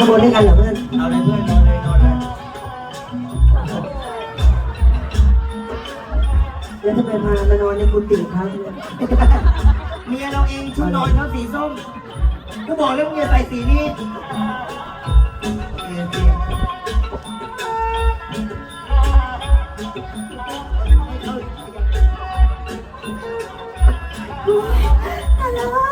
ขบวนด้วยกันเหรอเพื่อน เอาเลยเพื่อนนอนเลยนอนเลยแล้วทำไมพามานอนในกุฏิครับเนี่ยเมียเราเองชุดนอนเขาสีส้มกูบอกแล้วมึงอย่าใส่สีนี้เปลี่ยนเปลี่ยนฮัลโหล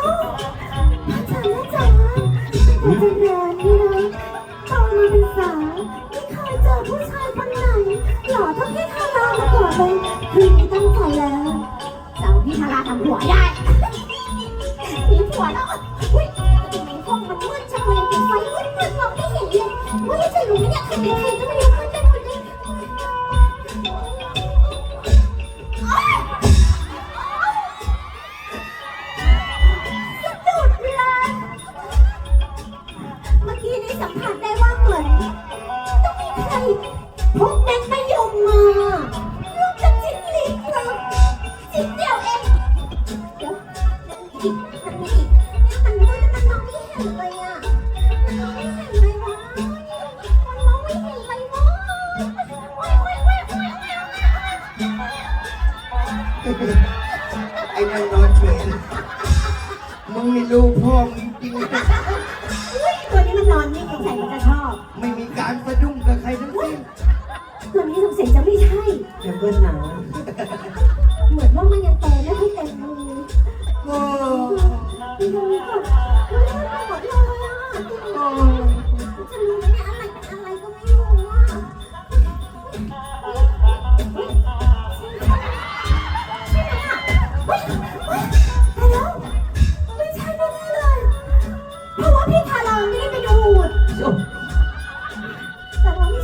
ทำหัวได้มีผัวแล้วอุ้ยทำไมห้องมันมืดจังเลยปิดไฟมืดมืดมองไม่เห็นเลยว่าจะรู้เนี่ยใครเป็นใครก็ไม่รู้ ไอ้นั่นนอนเฉยมึงนี่รู้พ่อมึงจริงอุ๊ยตัวนี้มันนอนนิ่งสงสัยมันจะชอบ ไม่มีการสะดุ้งกับใครทั้งสิ้นตัวนี้สงสัยจะไม่ใช่ เดี๋ยวเพื่อนหนาว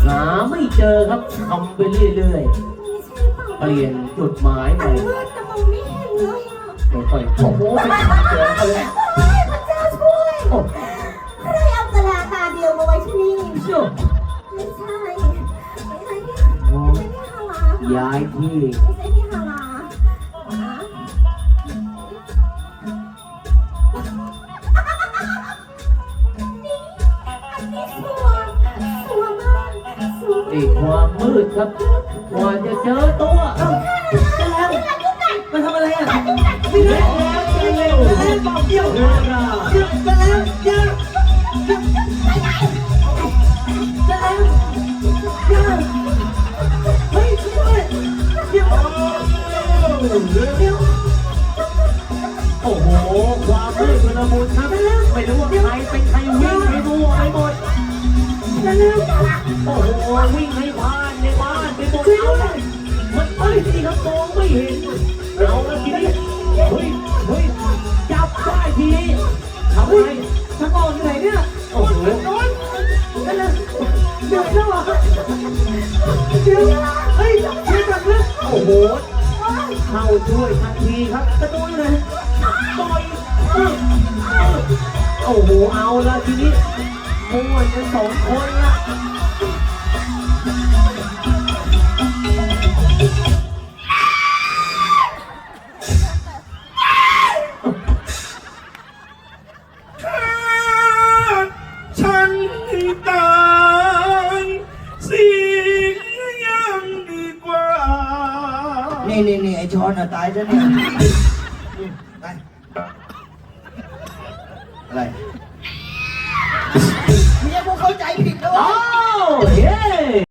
หาไม่เจอครับทำไปเรื่อยไม่ใช่เปล่าๆเปลี่ยนจุดหมายใหแต่ม่มืดแต่มองไม่เห็นเลยอะค่อยๆโอ้โหไปทำเจอเขาแล้วเฮ้ยพระเจ้าช่วย โอ้ใครเอากระลาตาเดียวมาไว้ที่นี่ เชื่อไม่ใช่ ไม่ใช่พี่ไม่ใช่พี่ฮาราย้ายที่ ไม่ใช่ สวยในความมืดครับกว่าจะเจอตัวจะแล้วจะแล้วมาทำอะไรอะไม่ได้แล้วเร็วเล่นบอกเดียวเร็วเดี๋ยวจะแล้วเดี๋ยวจะแล้วเดี๋ยวเฮ้ยช่วยเดี๋ยวเดี๋ยวโอ้โห ความมืดชุลมุนครับ ไม่รู้ว่าใครเป็นใครวิ่งไปดูไปหมดจะแล้ว โอ้โหวิ่งให้พลานในบ้านไปหมดเอาเลยมันเอ้ยที่ครับมองไม่เห็นเอาแล้วทีนี้เฮ้ยเฮ้ยจับได้ทีทำไงชักออกอยู่ไหนเนี่ยโอ้โหจะแล้วเดี๋ยวเจ้าอะเดี๋ยวเฮ้ยเดี๋ยวจับนะโอ้โหเข้าช่วยทันทีครับกระตูนอยู่ไหนต่อยโอ้โหเอาละทีนี้ วยกันสองคนละฉันตายเสียยังดีกว่า นี่นี่น่ไอช้อนอะตายแล้วเนี่ยนี่ไปอะไร เข้าใจผิด